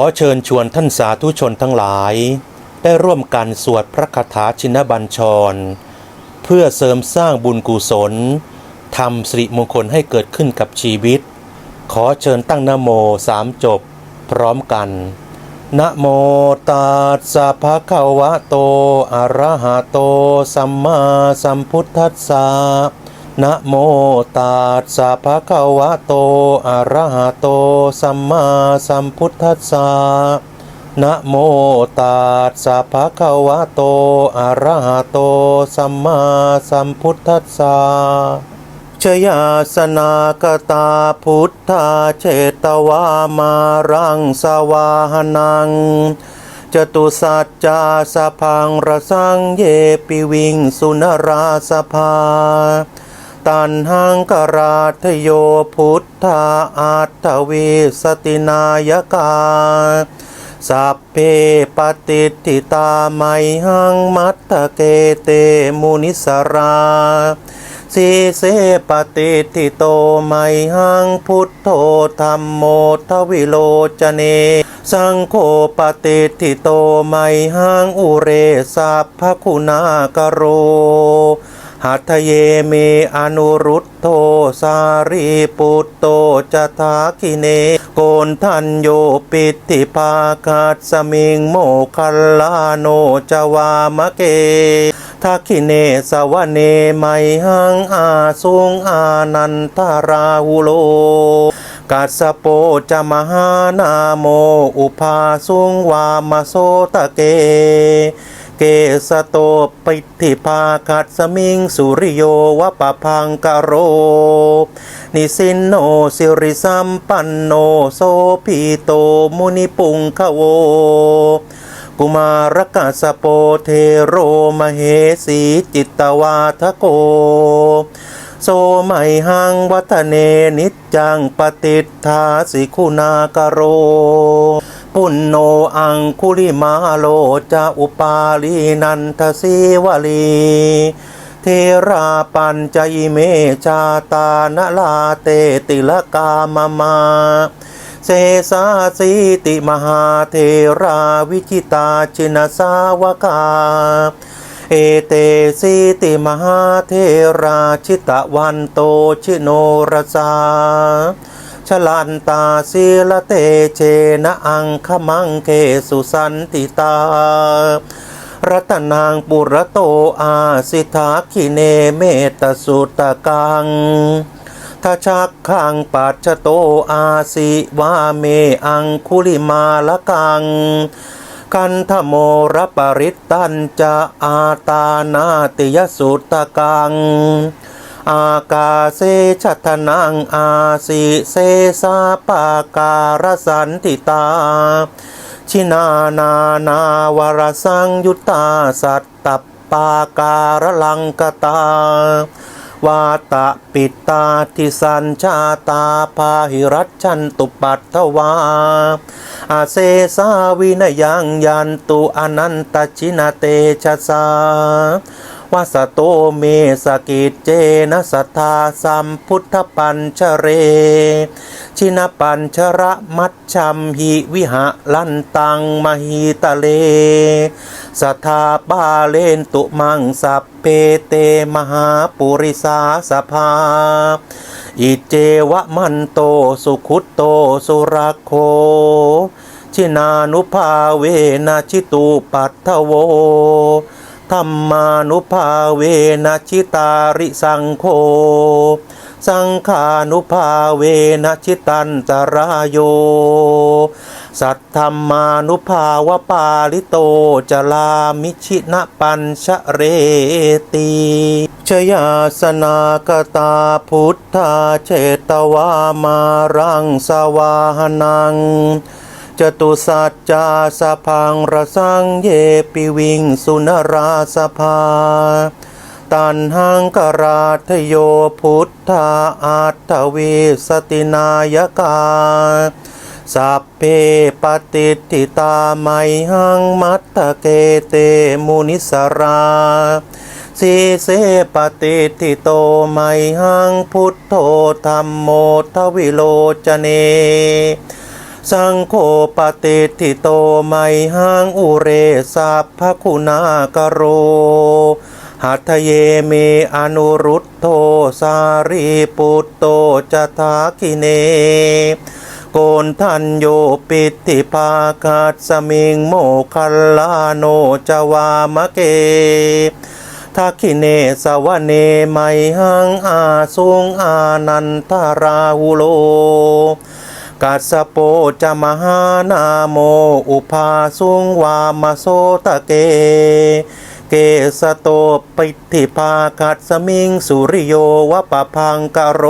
อเชิญชวนท่านสาธุชนทั้งหลาย ได้ร่วมกันสวดพระคาถาชินบัญชร เพื่อเสริมสร้างบุญกุศลทำสิริมงคลให้เกิดขึ้นกับชีวิต ขอเชิญตั้งนโมสามจบ พร้อมกันนะโมตัสสะภะคะวะโต อะระหะโต สัมมาสัมพุทธัสสะ นะโมตัสสะภะคะวะโต อะระหะโต สัมมาสัมพุทธัสสะนะโมตัสสะภะคะวะโต อะระหะโต สัมมาสัมพุทธัสสะชยาสนากตาพุทธาเชตวามารังสวาหนังจตุสัจจาสพังระสังเยปิวิงสุนราสภา ตันหังกราทโยพุทธาอัตถวีสตินายกา สัพเพปฏิทิตาไมหังมัตตเกเตมุนิสราสีเสปฏิทิโตไมหังพุทโธธรรมโมทวิโลจเน สังโฆปฏิทิโตไมหังอุเรสัพพคุณากโร หัตถเยเมอนุรุตโทสารีปุตโตจทาคิเน โกนทันโยปิติภาคัสมิงโมคัลลาโนจวามะเกทักขิเนสวเนไมหังอาสุงอานันทาราหุโลกัสโปจะมหานาโม อุปาสุงวามโสตะเก เกสโตปิธิภาคัสมิงสุริโยวะปะพังกโร นิสินโนสิริสัมปันโนโสพีโตมุนิปุงคะโว กุมารกัสโปเทโรมเหสีจิตตวาทโกโสไมหังวัฒเนนิจจังปฏิทาสิคุณากโร ปุณโนอังคุลิมาโลจะอุปาลีนันทสีวลีเทราปัญจยิเมชาตานลาเตติลกามมาเสสาสีติมหาเทราวิจิตาชินสาวกา เอเตสีติมหาเทราชิตวันโตชิโนรสา ชลันตาศีลเตเชนะอังคมังเคสุสันติตา รัตนางปุระโตอาสิทาคิเนเมตสุตกังทชักขังปัจจโตอาสิวาเมอังคุลิมาละกังกันธโมรปริตตันจะอาตานาติยสุตกัง อากาเซชัตนังอาสิเซสาปาการสันติตา ชินานานาวรสังยุตตาสัตตปาการลังกตาวาตะปิตาทิสัญชาตาพาหิรัชชันตุปัตถวา อาเซสาวินยังยันตุอนันตชินาเตชะสา วสโตเมสกิจเจนะสัทธาสัมพุทธปัญชเร ชินปัญชระมัชชัมหิวิหะลันตังมหิตะเล สัทธาปาเลนตุมังสัพเพเตมหาปุริสาสภา อิเจวะมันโตสุขุตโตสุรโคชินานุภาเวนะชิตุปัตถโว ธรรมานุภาเวนะชิตาริสังโฆสังขานุภาเวนะชิตันตรายโย สัทธรรมานุภาวปาลิโตจลามิชินะปัญชเรติชยาสนากตาพุทธาเชตวามารังสวาหนัง จตุสัจจาสพังระสังเยปิวิงสุนราสภา ตันหังกราทโยพุทธาอัตถวีสตินายกา สัพเพปฏิทิตาไมหังมัตตเกเตมุนิสราสีเสปฏิทิโตไมหังพุทโธธรรมโมทวิโลจเน สังโฆปฏิทิโตไมหังอุเรสัพพคุณากโร หัตถเยเมอนุรุตโทสารีปุตโตจทาคิเน โกนทันโยปิติภาคัสมิงโมคัลลาโนจวามะเกทักขิเนสวเนไมหังอาสุงอานันทาราหุโล กัสโปจะมหานาโม อุปาสุงวามโสตะเก เกสโตปิติภาคัสสมิงสุริโยวะปะพังกโร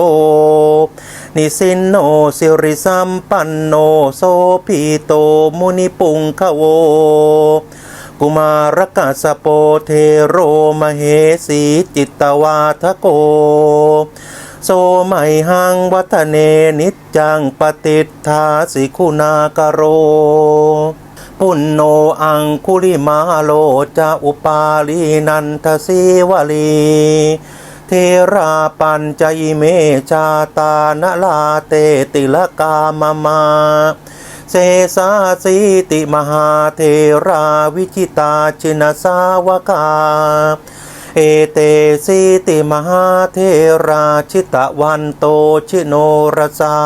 นิสินโนสิริสัมปันโนโสพีโตมุนิปุงคะโวกุมารกัสสโปเทโรมเหสีจิตตวาทโก โสไมหังวัฒเนนิจจังปฏิทธาสิคุณากโร ปุณโนอังคุลิมาโลจะอุปาลีนันทสีวลี เทราปัญจเมชาตานลาเตติลกามมาเสสาสีติมหาเทราวิจิตาชินสาวกา เอเตสีติมหาเทราชิตะวันโตชิโนรสา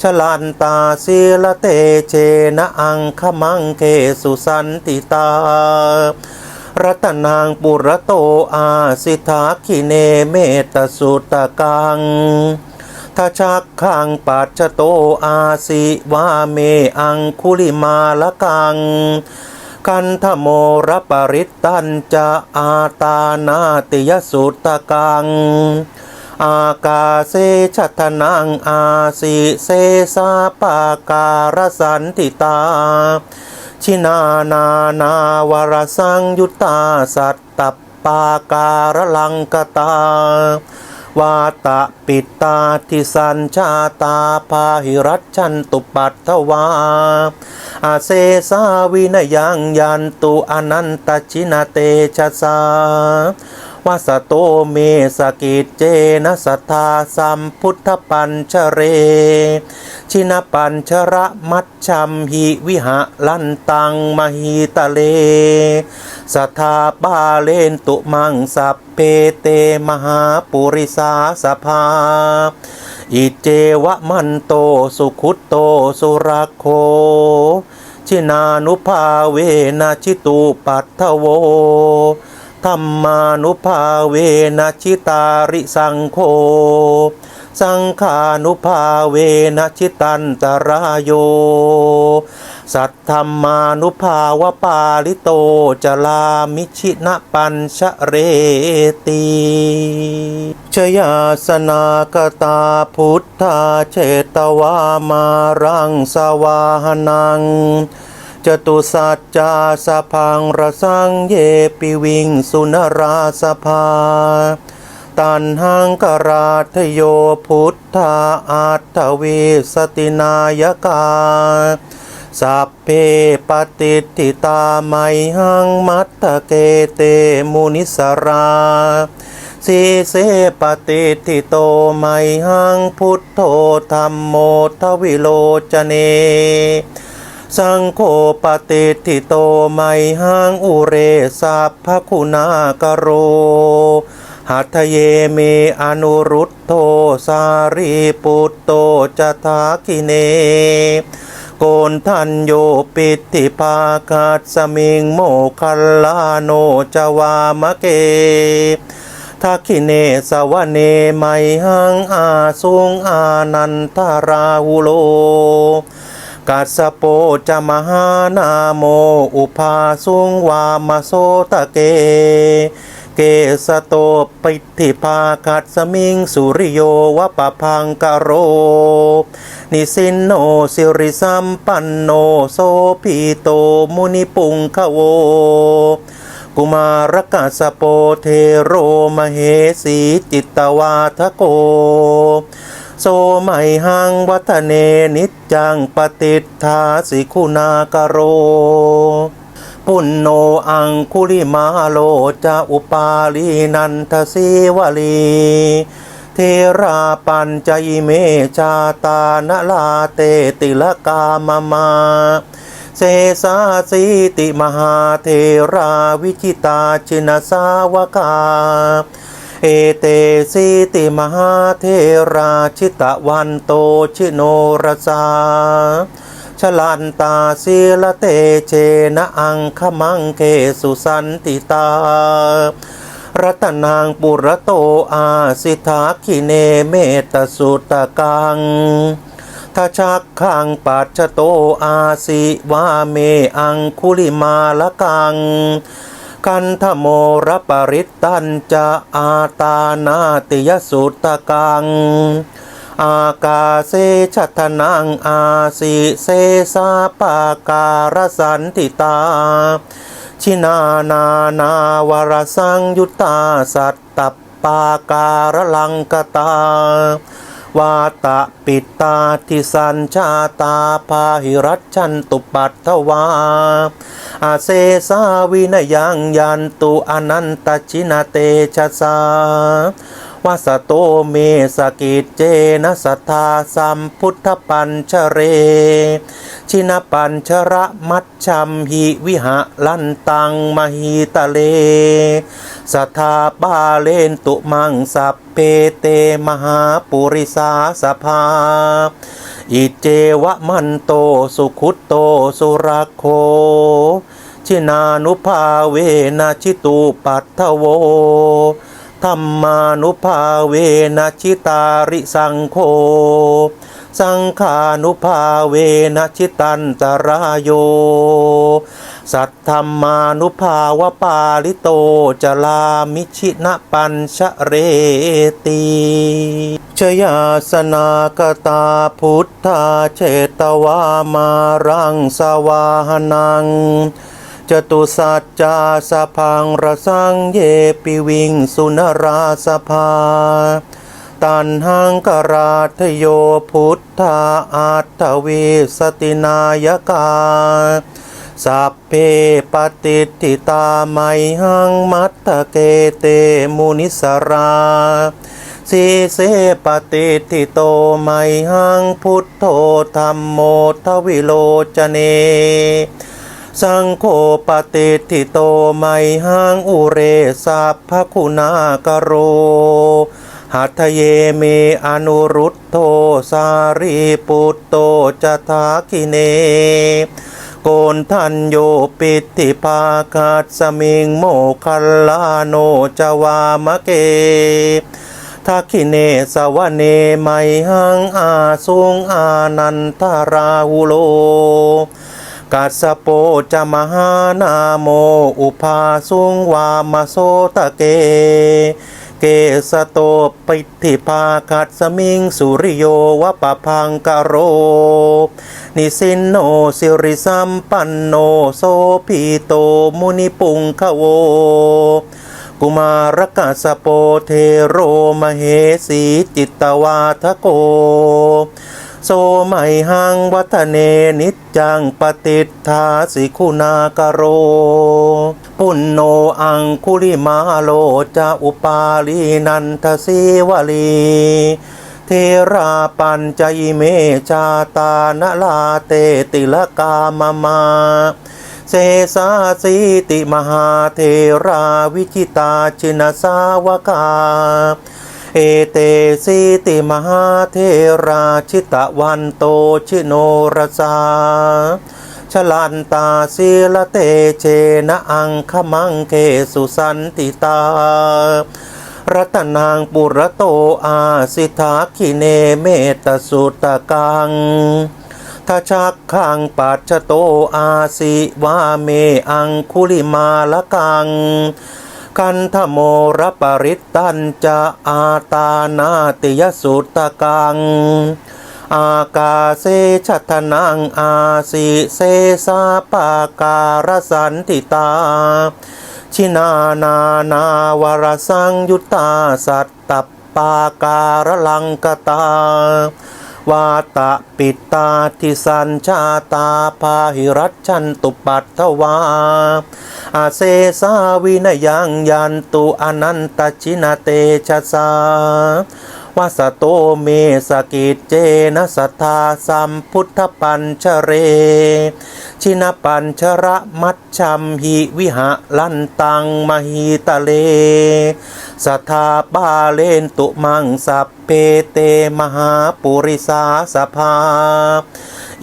ชลันตาศีลเตเชนะอังคมังเคสุสันติตา รัตนางปุระโตอาสิทาคิเนเมตสุตกังทชักขังปัจจโตอาสิวาเมอังคุลิมาละกัง กันธโมรปริตตันจะอาตานาติยสุตกัง อากาเซชัตนังอาสิเซสาปาการสันติตา ชินานานาวรสังยุตตาสัตตปปาการลังกตา วาตะปิตาทิสัญชาตาพาหิรัชชันตุปัตถวา อาเซสาวินยังยันตุอนันตชินาเตชะสา วัสโตเมสกิจเจนะสัทธาสัมพุทธปัญชเร ชินปัญชระมัชชัมหิวิหะลันตังมหิตะเล สัทธาปาเลนตุมังสัพเพเตมหาปุริสาสภา อิเจวะมันโตสุขุตโตสุรโคชินานุภาเวนะชิตุปัทถโว ธรรมานุภาเวนะชิตาริสังโฆสังขานุภาเวนะชิตันตรายโย สัทธรรมานุภาวปาลิโตจลามิชินะปัญชเรตีชยาสนากตาพุทธาเชตวามารังสวาหนัง จตุสัจจาสะพังระสังเยปิวิงสุนราสภา ตันหังกราทโยพุทธาอัตถเวสตินายกา สัพเพปฏิทิตาไมหังมัตตเกเตมุนิสราสีเสปฏิทิโตไมหังพุทโธธรรมโมทวิโลจเน สังโฆปฏิทิโตไมหังอุเรสัพพคุณากโร หัตเยเมอนุรุตโทสารีปุตโตจทาคิเน โกนทันโยปิติภาคัสสมิงโมคัลลาโนจวามะเกทักขิเนสวเนไมหังอาสุงอานันทาราหุโล กัสโปจะมหานาโม อุปาสุงวามโสตะเก เกสโตปิติภาคัสมิงสุริโยวะปะพังกโร นิสินโนสิริสัมปันโนโสพีโตมุนิปุงคะโว กุมารกัสสโปเทโรมเหสีจิตตวาทโก โสไมหังวัฒเนนิจจังปฏิทธาสิคุณากโร ปุณโนอังคุลิมาโลจะอุปาลีนันทสีวลีเทราปัญจเมชาตานลาเตติลกามมาเสสาสีติมหาเทราวิจิตาชินสาวกา เอเตสีติมหาเทราชิตะวันโตชิโนรสาชลันตาศีลเตเชนะอังคมังเคสุสันติตา รัตนางปุระโตอาสิทาคิเนเมตสุตกังทชักขังปัจจโตอาสิวาเมอังคุลิมาละกัง กันธโมรปริตตันจะอาตานาติยสุตกัง อากาเซชัตนังอาสิเซสาปาการสันติตา ชินานานาวรสังยุตตาสัตตปปาการลังกตาวาตะปิตาทิสัญชาตาพาหิรัชชันตุปัตถวา อาเซสาวินยังยันตุอนันตชินาเตชะสาวาสโตเมสกิจเจนะสัทธาสัมพุทธปัญชเร ชินปัญชระมัชชัมหิวิหะลันตังมหิตะเล สัทธาปาเลนตุมังสัพเพเตมหาปุริสาสภา อิเจวะมันโตสุขุตโตสุรโค ชินานุภาเวนะชิตุปัตถโวธรรมานุภาเวนะชิตาริสังโฆสังขานุภาเวนะชิตันตรายโย สัทธรรมานุภาวปาลิโตจลามิชินะปัญชเรตีชยาสนากตาพุทธาเชตวามารังสวาหนังจตุสัจจาสพังระสังเยปิวิงสุนราสภา ตันหังกราทโยพุทธาอัตถเวสตินายกา สัพเพปฏิทิตาไมหังมัตตเกเตมุนิสราสีเสปฏิทิโตไมหังพุทโธธรรมโมทวิโลจเน สังโฆปฏิทิโตไมหังอุเรสัพพคุณากโร หัตถเยเมอนุรุตโทสารีปุตโตจทาคิเน โกนทันโยปิติภาคัสมิงโมคัลลาโนจวามะเกทักขิเนสวเนไมหังอาสุงอานันทาราหุโลกัสสโปจะมหานาโมอุปาสุงวามโสตะเก เกสโตปิธิภาคัสมิงสุริโยวะปะพังกะโร นิสินโนสิริสัมปันโนโสพีโตมุนิปุงคะโว กุมารกัสโปเทโรมเหสีจิตตวาทโก โสไมหังวัฒเนนิจจังปฏิทธาสิคุณากโร ปุณโนอังคุลิมาโลจะอุปาลีนันทสีวลี ราปัญจเมชาตานลาเตติลกามมาเสสาสีติมหาเทราวิจิตาชินสาวกา เอเตสีติมหาเทราชิตวันโตชิโนรสาชลันตาศีลเตเชนะอังคมังเคสุสันติตา รัตนางปุระโตอาสิทาคิเนเมตสุตกังทชักขังปัจจโตอาสิวาเมอังคุลิมาละกังกันธโมรปริตตันจะอาตานาติยสุตกัง อากาเซชัตนังอาสิเซสาปาการสันติตา ชินานานาวรสังยุตตาสัตตปาการลังกตาวาตะปิตาทิสัญชาตาพาหิรัชชันตุปัตถวา อาเซสาวินยังยันตุอนันตชินาเตชะสา วาสโตเมสกิจเจนะสัทธาสัมพุทธปัญชเร ชินปัญชระมัชชัมหิวิหะลันตังมหิตะเลสัทธาบาเลนตุมังสัพเพเตมหาปุริสาสภา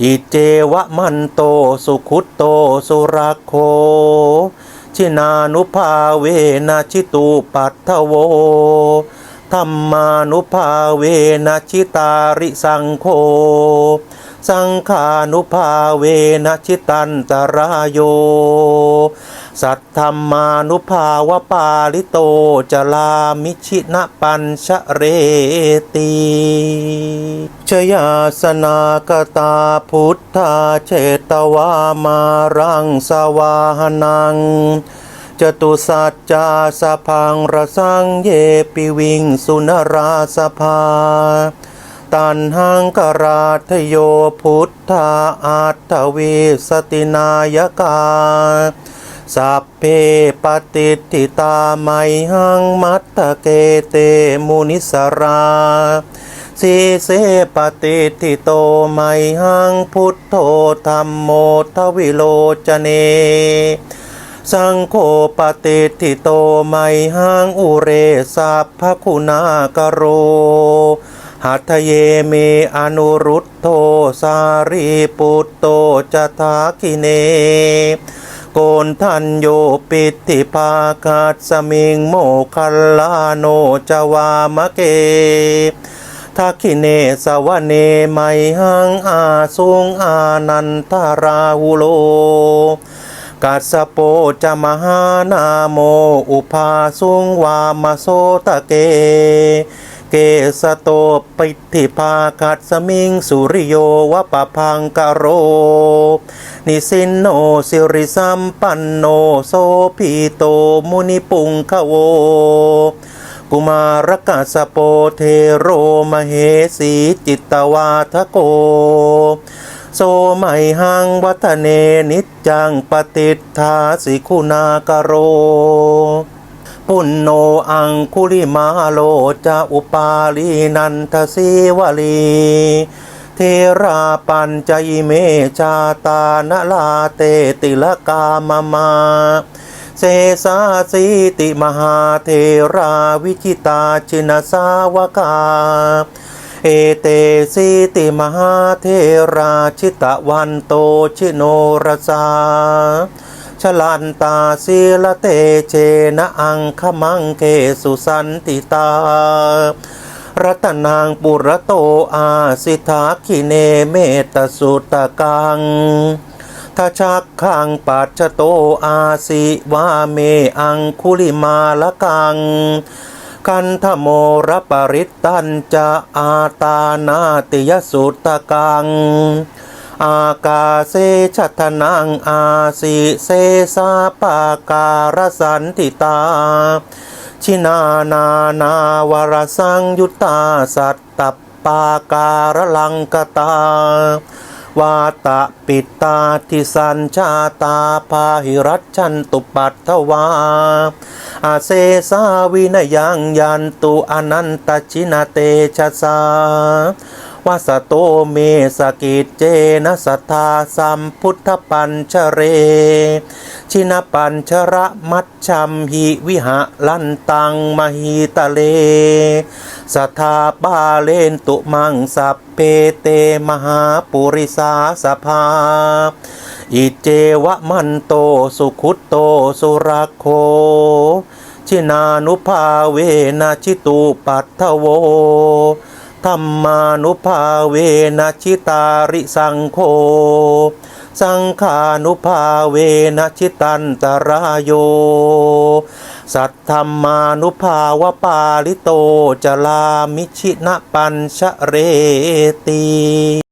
อิเจวะมันโตสุขุตโตสุรโคชินานุภาเวนะชิตุปัทโว ธรรมานุภาเวนะชิตาริสังโฆสังขานุภาเวนะชิตันตรายโย สัทธรรมานุภาวปาลิโตจลามิชินะปัญชเรตีชยาสนากตาพุทธาเชตวามารังสวาหนัง จตุสัจจาสพังระสังเยปิวิงสุนราสภา ตันหังกราทโยพุทธาอัตถเวสตินายกา สัพเพปฏิทิตาไมหังมัตตเกเตมุนิสราสีเสปฏิทิโตไมหังพุทโธธรรมโมทวิโลจเน สังโฆปฏิทิโตไมหังอุเรสัพพคุณากโร หัตเยเมอนุรุตโทสารีปุตโตจทาคิเน โกนทันโยปิติภาคาตสมิงโมคัลลาโนจวามะเกทักขิเนสวเนไมหังอาสุงอานันทาราหุโล กัสโปจะมหานาโม อุปาสุงวามโสตะเก เกสโตปิธิภาคัสมิงสุริโยวะปะพังกโร นิสินโนสิริสัมปันโนโสพีโตมุนิปุงคโว กุมารกัสโปเทโรมเหสีจิตตวาทโก โสไมหังวัฒเนนิจจังปฏิทธาสิคุณากโร ปุณโนอังคุลิมาโลจะอุปาลีนันทสีวลี เทราปัญจยเมชาตานลาเตติลกามมาเสสาสีติมหาเทราวิจิตาชินสาวกา เอเตสีติมหาเทราชิตะวันโตชิโนรสาชลันตาศีลเตเชนะอังคมังเคสุสันติตา รัตนางปุระโตอาสิทาคิเนเมตสุตกังทชักขังปัจจโตอาสิวาเมอังคุลิมาละกัง คันธโมรปริตตันจะอาตานาติยสุตกัง อากาเซชัตนังอาสิเซสาปาการสันติตา ชินานานาวรสังยุตตาสัตตปาการลังกตา วาตะปิตาทิสัญชาตาพาหิรัชชันตุปัตถวา อาเซสาวินยังยันตุอนันตชินาเตชะสา วาสโตเมสกิจเจนะสัทธาสัมพุทธปัญชเร ชินปัญชระมัชชัมหิวิหะลันตังมหิตะเล สัทธาบาเลนตุมังสัพเพเตมหาปุริสาสภา อิเจวะมันโตสุขุตโตสุรโคชินานุภาเวนะชิตุปัทโว ธรรมานุภาเวนะชิตาริสังโฆสังขานุภาเวนะชิตันตรายโย สัทธรรมานุภาวปาลิโตจลามิชินะปัญชเรตี